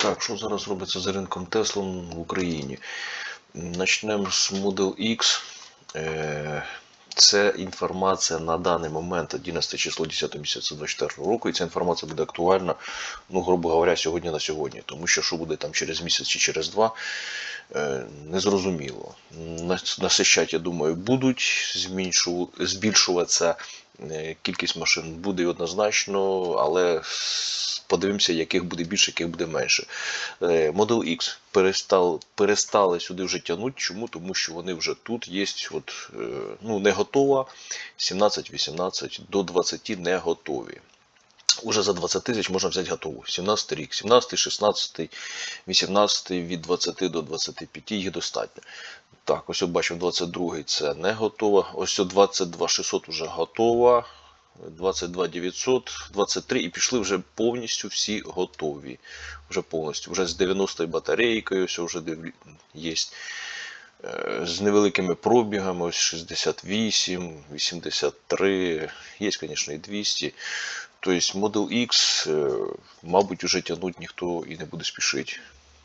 Так, що зараз робиться з ринком Тесла в Україні? Начнемо з Model X. Е, Це інформація на даний момент 11 число 10 місяця 24 року, і ця інформація буде актуальна, ну, грубо говоря, сьогодні на сьогодні. Тому що що буде там через місяць чи через два, е, незрозуміло. На, на я думаю, будуть збільшуватися е, кількість машин буде однозначно, але подивимося, яких буде більше, яких буде менше. Е, Model X перестав, перестали сюди вже тягнути. Чому? Тому що вони вже тут є, от, е, ну, не готова. 17-18 до 20 не готові. Уже за 20 тисяч можна взяти готову. 17 рік, 17, 16, 18 від 20 до 25 їх достатньо. Так, ось бачимо 22 це не готова. Ось 22 600 вже готова. 22 900, 23 і пішли вже повністю всі готові. Вже повністю. Вже з 90 батарейкою, все вже є. Е, З невеликими пробігами, ось 68, 83, є, звісно, і 200. Тобто Model X, е, мабуть, уже тягнути ніхто і не буде спішити.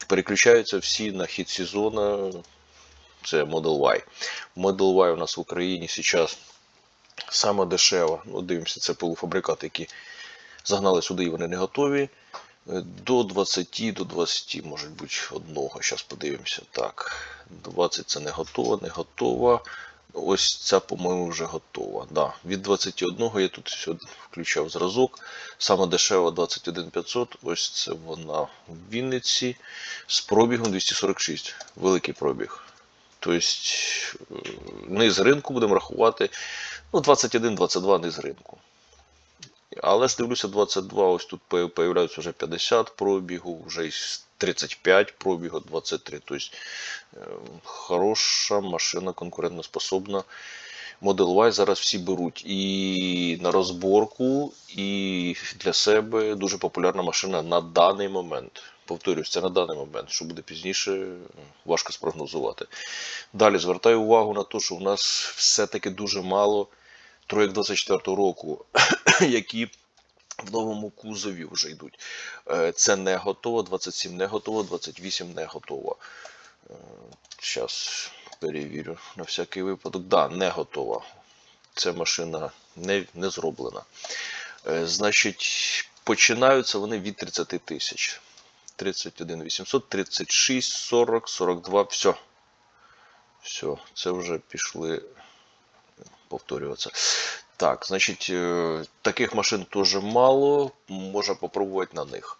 Переключаються всі на хід сезону. Це Model Y. Model Y у нас в Україні зараз саме дешева. Ну, дивимося, це полуфабрикати, які загнали сюди і вони не готові. Е, До 20, до 20, може бути, одного. Зараз подивимося. Так, 20 це не готова, не готова. Ось ця, по-моєму, вже готова. Да. Від 21 я тут все включав зразок. Саме дешева 21500. Ось це вона в Вінниці з пробігом 246. Великий пробіг. Тобто низ ринку будемо рахувати. Ну, 21-22 низ ринку. Але ж дивлюся, 22, ось тут появляються вже 50 пробігу, вже і 35 пробігу, 23. Тобто е, хороша машина, конкурентоспособна. Model Y зараз всі беруть і на розборку, і для себе дуже популярна машина на даний момент. Повторюсь, це на даний момент, що буде пізніше, важко спрогнозувати. Далі звертаю увагу на те, що в нас все-таки дуже мало троєк 24 року, які в новому кузові вже йдуть. Е, Це не готово, 27 не готово, 28 не готово. Зараз перевірю на всякий випадок. Да, не готова. Ця машина не, не зроблена. Е, Значить, починаються вони від 30 тисяч. 31 800, 36, 40, 42, все. Все, це вже пішли повторюватися. Так, значить, е, таких машин теж мало, можна попробувати на них.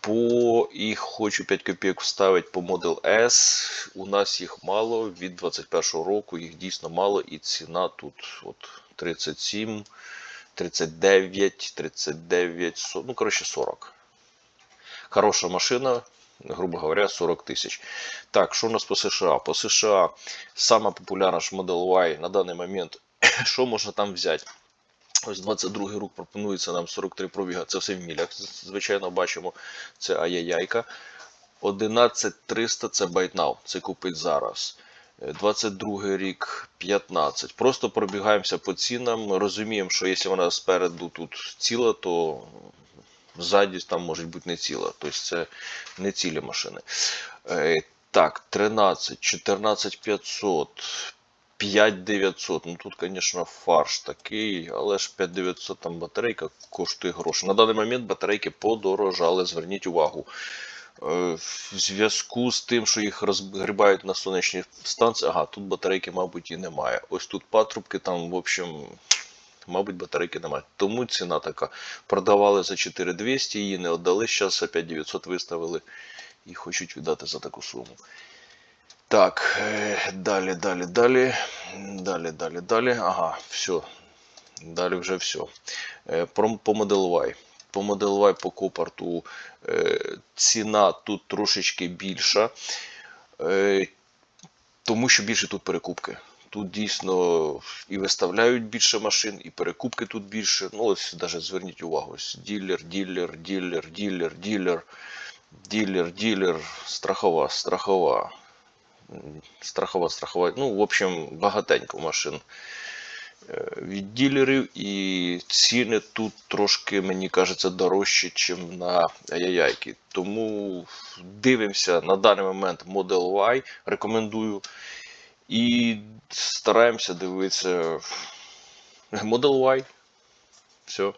По їх хочу 5 копійок вставити по Model S. У нас їх мало від 21 року, їх дійсно мало, і ціна тут от 37, 39, 39, 40, ну коротше 40. Хороша машина, грубо говоря, 40 тисяч. Так, що у нас по США? По США сама популярна Model Y на даний момент. Що можна там взяти? Ось 22 рук пропонується нам 43 пробіга. Це все в мілях. Звичайно, бачимо. Це аяяйка. 11300 це Now. Це купить зараз. Е, 22 рік 15. Просто пробігаємося по цінам. Розуміємо, що якщо вона спереду тут ціла, то ззаді там може бути не ціла. Тобто це не цілі машини. Е, Так, 13, 14500, 5900. Ну тут, звісно, фарш такий, але ж 5900 там батарейка коштує гроші. На даний момент батарейки подорожали, зверніть увагу. Е, В зв'язку з тим, що їх розгрібають на сонячні станції, ага, тут батарейки, мабуть, і немає. Ось тут патрубки, там, в общем, мабуть, батарейки немає. Тому ціна така. Продавали за 4200, її не віддали, зараз опять 900 виставили і хочуть віддати за таку суму. Так, е, далі, далі, далі. Далі, далі, далі. Ага, все. Далі вже все. Про, по Model Y. По Model Y по Копарту е, ціна тут трошечки більша, е, тому що більше тут перекупки. Тут дійсно і виставляють більше машин, і перекупки тут більше. Ну, ось навіть зверніть увагу, ось ділер, ділер, ділер, ділер, ділер, ділер, ділер, страхова, страхова, страхова, страхова. Ну, в общем, багатенько машин. е, від ділерів, і ціни тут трошки, мені кажеться, дорожчі, ніж на яйки. Тому дивимося на даний момент Model Y, рекомендую. І стараємося дивитися Model Y. Все.